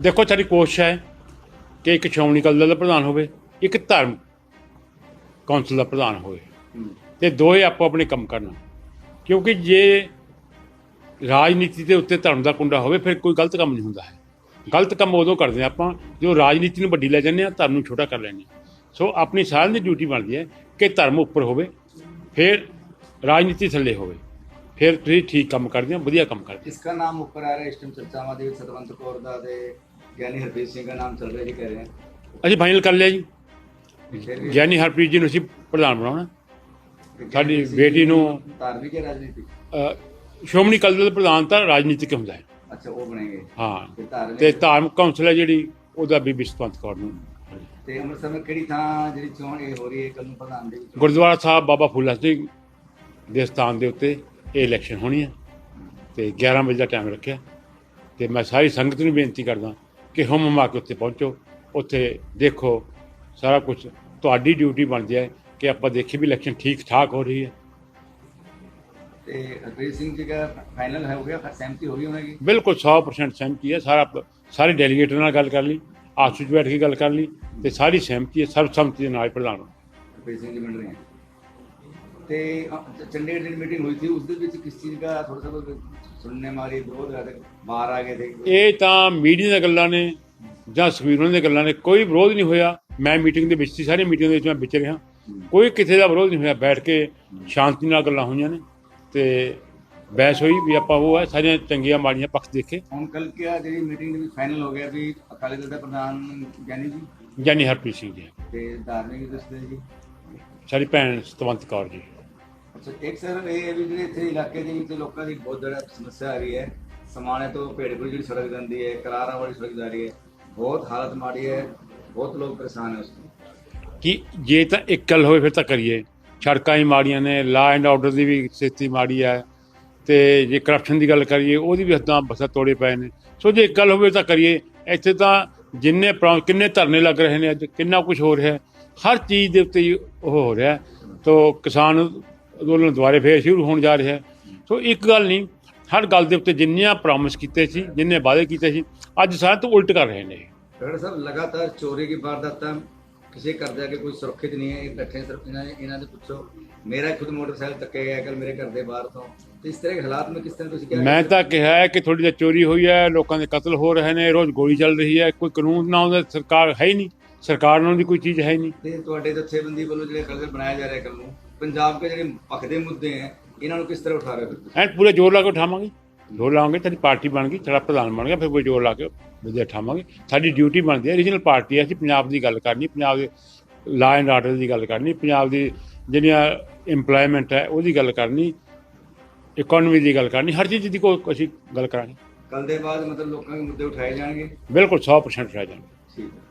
ਦੇਖੋ ਸਾਡੀ ਕੋਸ਼ਿਸ਼ ਹੈ ਕਿ ਇੱਕ ਸ਼੍ਰੋਮਣੀ ਅਕਾਲੀ ਦਲ ਦਾ ਪ੍ਰਧਾਨ ਹੋਵੇ, ਇੱਕ ਧਰਮ ਕੌਂਸਲ ਦਾ ਪ੍ਰਧਾਨ ਹੋਵੇ ਤੇ ਦੋਏ ਆਪੋ ਆਪਣੇ ਕੰਮ ਕਰਨ। ਕਿਉਂਕਿ ਜੇ ਰਾਜਨੀਤੀ ਦੇ ਉੱਤੇ ਧਰਮ ਦਾ ਕੁੰਡਾ ਹੋਵੇ, ਫਿਰ ਕੋਈ ਗਲਤ ਕੰਮ ਨਹੀਂ ਹੁੰਦਾ ਹੈ। ਗਲਤ ਕੰਮ ਉਦੋਂ ਕਰਦੇ ਹਾਂ ਆਪਾਂ ਜੋ ਰਾਜਨੀਤੀ ਨੂੰ ਵੱਡੀ ਲੈ ਜਾਂਦੇ ਆ ਧਰਮ ਨੂੰ ਛੋਟਾ ਕਰ ਲੈਂਦੇ ਹਾਂ। ਸੋ ਆਪਣੀ ਸਾਰਿਆਂ ਦੀ ਡਿਊਟੀ ਬਣਦੀ ਹੈ ਕਿ ਧਰਮ ਉੱਪਰ ਹੋਵੇ, ਫਿਰ ਰਾਜਨੀਤੀ ਥੱਲੇ ਹੋਵੇ। ਫਿਰ ਤੁਸੀਂ ਠੀਕ ਕੰਮ ਕਰਦੇ ਹੋ, ਵਧੀਆ ਕੰਮ ਕਰਦੇ ਹੋ। ਕਿਸਕਾ ਨਾਮ ਉੱਪਰ ਆ ਰਿਹਾ, ਇਸ ਟਾਈਮ ਚਰਚਾਵਾਂ ਦੇ ਵਿੱਚ ਸਤਵੰਤ ਕੌਰ ਦਾ ਤੇ ਗਿਆਨੀ ਹਰਪ੍ਰੀਤ ਸਿੰਘ ਦਾ ਨਾਮ ਚੱਲ ਰਿਹਾ ਜੀ ਕਹਿ ਰਹੇ ਅਸੀਂ ਫਾਈਨਲ ਕਰ ਲਿਆ ਜੀ। ਫਿਰ ਵੀ ਗਿਆਨੀ ਹਰਪ੍ਰੀਤ ਜੀ ਨੂੰ ਅਸੀਂ ਪ੍ਰਧਾਨ ਬਣਾਉਣਾ। ਸਾਡੀ ਬੇਟੀ ਨੂੰ- ਧਾਰਮਿਕ ਹੈ ਰਾਜਨੀਤੀ? ਅ, ਸ਼੍ਰੋਮਣੀ ਅਕਾਲੀ ਦਲ ਦਾ ਪ੍ਰਧਾਨ ਤਾਂ ਰਾਜਨੀਤਿਕ ਹੁੰਦਾ ਹੈ। ਅੱਛਾ ਉਹ ਬਣੇਗੇ। ਹਾਂ। ਤੇ ਧਾਰਮਿਕ ਤੇ ਧਾਰਮਿਕ ਕੌਂਸਲ ਹੈ ਜਿਹੜੀ ਉਹਦਾ ਬੀਬੀ ਸਤਵੰਤ ਕੌਰ ਨੂੰ। ਤੇ ਅੰਮ੍ਰਿਤਸਰ ਵਿੱਚ ਕਿਹੜੀ ਥਾਂ ਜਿਹੜੀ ਚੋਣ ਇਹ ਹੋ ਰਹੀ ਹੈ ਕੱਲ ਨੂੰ ਪ੍ਰਧਾਨ ਦੇ ਵਿੱਚ? ਗੁਰਦੁਆਰਾ ਸਾਹਿਬ ਬਾਬਾ ਫੂਲਾ ਸਿੰਘ ਦੇ ਸਥਾਨ ਦੇ ਉੱਤੇ ਇਹ ਇਲੈਕਸ਼ਨ ਹੋਣੀ ਹੈ। ਤੇ 11 ਵਜੇ ਦਾ ਟਾਈਮ ਰੱਖਿਆ। ਤੇ ਮੈਂ ਸਾਰੀ ਸੰਗਤ ਨੂੰ ਬੇਨਤੀ ਕਰਦਾ ਕਿ ਹਮ ਹਮਾ ਕੇ ਉੱਥੇ ਪਹੁੰਚੋ। ਉੱਥੇ ਦੇਖੋ ਸਾਰਾ ਕੁਝ ਤੁਹਾਡੀ ਡਿਊਟੀ ਬਣਦੀ ਹੈ ਕਿ ਆਪਾਂ ਦੇਖੀ ਵੀ ਇਲੈਕਸ਼ਨ ਠੀਕ ਠਾਕ ਹੋ ਰਹੀ ਹੈ। ਤੇ ਹਰਪ੍ਰੀਤ ਸਿੰਘ ਜੀ ਦਾ ਫਾਈਨਲ ਹੋ ਗਿਆ ਸਹਿਮਤੀ ਹੋ ਗਈ ਉਹਨਾਂ ਦੀ? ਬਿਲਕੁਲ 100% ਸਹਿਮਤੀ ਹੈ। ਸਾਰਾ ਸਾਰੇ ਡੈਲੀਗੇਟਰ ਨਾਲ ਗੱਲ ਕਰ ਲਈ ਆਪਸ ਵਿੱਚ ਬੈਠ ਕੇ ਗੱਲ ਕਰ ਲਈ ਤੇ ਸਾਰੀ ਸਹਿਮਤੀ ਹੈ ਸਰਬਸੰਮਤੀ ਦੇ ਨਾਲ ਪ੍ਰਧਾਨ। ਹਰਪ੍ਰੀਤ ਸਿੰਘ ਜੀ ਬਣ ਰਹੇ ਹੈ। ਤੇ ਅ, ਚੰਡੀਗੜ੍ਹ ਦੀ ਮੀਟਿੰਗ ਹੋਈ ਸੀ ਉਸ ਦੇ ਵਿੱਚ ਕਿਸ ਚੀਜ਼ ਦਾ ਥੋੜਾ ਸਾ ਕੁਝ ਸੁਣਨੇ ਮਾਰੀ ਵਿਰੋਧ रहा था ਬਾਹਰ ਆ ਗਏ थे ਇਹ ਤਾਂ ਮੀਡੀਆ ਦੀਆਂ ਗੱਲਾਂ ਨੇ ਜਾਂ ਸੁਖਬੀਰ ਦੀਆਂ ਗੱਲਾਂ ਨੇ ਕੋਈ ਵਿਰੋਧ ਨਹੀਂ ਹੋਇਆ ਮੈਂ ਮੀਟਿੰਗ ਦੇ ਵਿੱਚ ਸੀ ਸਾਰੀ ਮੀਟਿੰਗ ਦੇ ਵਿੱਚ ਮੈਂ ਵਿਚ ਰਿਹਾ ਕੋਈ ਕਿਸੇ ਦਾ ਵਿਰੋਧ ਨਹੀਂ ਹੋਇਆ ਬੈਠ ਕੇ ਸ਼ਾਂਤੀ ਨਾਲ ਗੱਲਾਂ ਹੋਈਆਂ ਨੇ ਤੇ ਬਹਿਸ ਹੋਈ ਵੀ ਆਪਾਂ ਉਹ ਹੈ ਸਾਰੀਆਂ ਚੰਗੀਆਂ ਮਾੜੀਆਂ ਪੱਖ ਦੇਖੇ ਹੁਣ ਕੱਲ ਕਿਹਾ ਜਿਹੜੀ ਮੀਟਿੰਗ ਦੇ ਵਿੱਚ ਫਾਈਨਲ ਹੋ ਗਿਆ ਵੀ ਅਕਾਲੀ ਦਲ ਦਾ ਪ੍ਰਧਾਨ ਗਿਆਨੀ ਜੀ ਜਾਨੀ ਹਰਪ੍ਰੀਤ ਸਿੰਘ ਜੀ ਤੇ ਧਾਰਮਿਕ ਦਸਤੇ ਜੀ ਸਾਡੀ ਭੈਣ ਸਤਵੰਤ ਕੌਰ ਜੀ ਅੱਛਾ, ਇੱਕ ਸਰ ਇਹ ਹੈ ਵੀ ਜਿਹੜੇ ਇੱਥੇ ਇਲਾਕੇ ਦੇ ਵਿੱਚ ਲੋਕਾਂ ਦੀ ਬਹੁਤ ਜ਼ਿਆਦਾ ਸਮੱਸਿਆ ਆ ਰਹੀ ਹੈ। ਸਮਾਣੇ ਤੋਂ ਭੇੜਪੁਰ ਜਿਹੜੀ ਸੜਕ ਜਾਂਦੀ ਹੈ, ਕਰਾਰਾ ਵਾਲੀ ਸੜਕ ਜਾ ਰਹੀ ਹੈ। ਬਹੁਤ ਹਾਲਤ ਮਾੜੀ ਹੈ, ਬਹੁਤ ਲੋਕ ਪਰੇਸ਼ਾਨ ਹੈ ਉਸ ਤੋਂ। ਕਿ ਜੇ ਤਾਂ ਇੱਕ ਗੱਲ ਹੋਵੇ ਫਿਰ ਤਾਂ ਕਰੀਏ। ਸੜਕਾਂ ਹੀ ਮਾੜੀਆਂ ਨੇ ਲਾ ਐਂਡ ਆਰਡਰ ਦੀ ਵੀ ਸਥਿਤੀ ਮਾੜੀ ਹੈ। ਤੇ ਜੇ ਕਰਪਸ਼ਨ ਦੀ ਗੱਲ ਕਰੀਏ, ਉਹਦੀ ਵੀ ਹੱਦਾਂ ਬਸਾ ਤੋੜੇ ਪਏ ਨੇ। ਸੋ ਜੇ ਇੱਕ ਗੱਲ ਹੋਵੇ ਤਾਂ ਕਰੀਏ, ਇੱਥੇ ਤਾਂ ਜਿੰਨੇ ਕਿੰਨੇ ਧਰਨੇ ਲੱਗ ਰਹੇ ਨੇ ਅੱਜ, ਕਿੰਨਾ ਕੁਝ ਹੋ ਰਿਹਾ ਹਰ ਚੀਜ਼ ਦੇ ਉੱਤੇ ਉਹ ਹੋ ਰਿਹਾ ਤੋ ਕਿਸਾਨ ਅੰਦੋਲਨ ਦੁਬਾਰੇ ਫੇਰ ਸ਼ੁਰੂ ਹੋਣ ਜਾ ਰਿਹਾ ਸੋ ਇੱਕ ਗੱਲ ਨਹੀਂ ਹਰ ਗੱਲ ਦੇ ਉੱਤੇ ਜਿੰਨੀਆਂ ਪ੍ਰੋਮਿਸ ਕੀਤੇ ਸੀ ਜਿੰਨੇ ਵਾਅਦੇ ਕੀਤੇ ਸੀ ਅੱਜ ਸਾਰਾ ਤੋਂ ਉਲਟ ਕਰ ਰਹੇ ਨੇ ਮੈਂ ਤਾਂ ਕਿਹਾ ਹੈ ਕਿ ਥੋੜੀ ਜਿਹੀ ਚੋਰੀ ਹੋਈ ਹੈ ਲੋਕਾਂ ਦੇ ਕਤਲ ਹੋ ਰਹੇ ਨੇ ਰੋਜ਼ ਗੋਲੀ ਚੱਲ ਰਹੀ ਹੈ ਕੋਈ ਕਾਨੂੰਨ ਨਾ ਹੁੰਦਾ ਸਰਕਾਰ ਹੈ ਹੀ ਨਹੀਂ ਸਰਕਾਰ ਨਾਲ ਦੀ ਕੋਈ ਚੀਜ਼ ਹੈ ਨਹੀਂ। ਤੇ ਤੁਹਾਡੇ ਜਥੇਬੰਦੀ ਵੱਲੋਂ ਜਿਹੜੇ ਕਲਰ ਬਣਾਇਆ ਜਾ ਰਿਹਾ ਕੱਲ ਨੂੰ ਪੰਜਾਬ ਦੇ ਜਿਹੜੇ ਪੱਖ ਦੇ ਮੁੱਦੇ ਹੈ ਇਹਨਾਂ ਨੂੰ ਕਿਸ ਤਰ੍ਹਾਂ ਉਠਾ ਰਹੇ ਹੋ? ਐਨ ਪੂਰੇ ਜ਼ੋਰ ਲਾ ਕੇ ਉਠਾਵਾਂਗੇ। ਜ਼ੋਰ ਲਾਵਾਂਗੇ ਤੇਰੀ ਪਾਰਟੀ ਬਣ ਗਈ ਤੇਰਾ ਪ੍ਰਧਾਨ ਬਣ ਗਿਆ ਫਿਰ ਕੋਈ ਜ਼ੋਰ ਲਾ ਕੇ ਵਧੀਆ ਉਠਾਵਾਂਗੇ। ਸਾਡੀ ਡਿਊਟੀ ਬਣਦੀ ਹੈ ਰੀਜਨਲ ਪਾਰਟੀ ਹੈ ਅਸੀਂ ਪੰਜਾਬ ਦੀ ਗੱਲ ਕਰਨੀ ਪੰਜਾਬ ਦੇ ਲਾ ਐਂਡ ਆਰਡਰ ਦੀ ਗੱਲ ਕਰਨੀ ਪੰਜਾਬ ਦੀ ਜਿਹੜੀਆਂ EMPLOYMENT ਹੈ ਉਹਦੀ ਗੱਲ ਕਰਨੀ ਇਕਨੋਮੀ ਦੀ ਗੱਲ ਕਰਨੀ ਹਰ ਚੀਜ਼ ਦੀ ਕੋਈ ਅਸੀਂ ਗੱਲ ਕਰਾਂਗੇ। ਕੱਲ ਦੇ ਬਾਅਦ ਮਤਲਬ ਲੋਕਾਂ ਦੇ ਮੁੱਦੇ ਉਠਾਏ ਜਾਣਗੇ? ਬਿਲਕੁਲ 100% ਉਠਾਇਆ ਜਾਣਾ ਠੀਕ ਹੈ।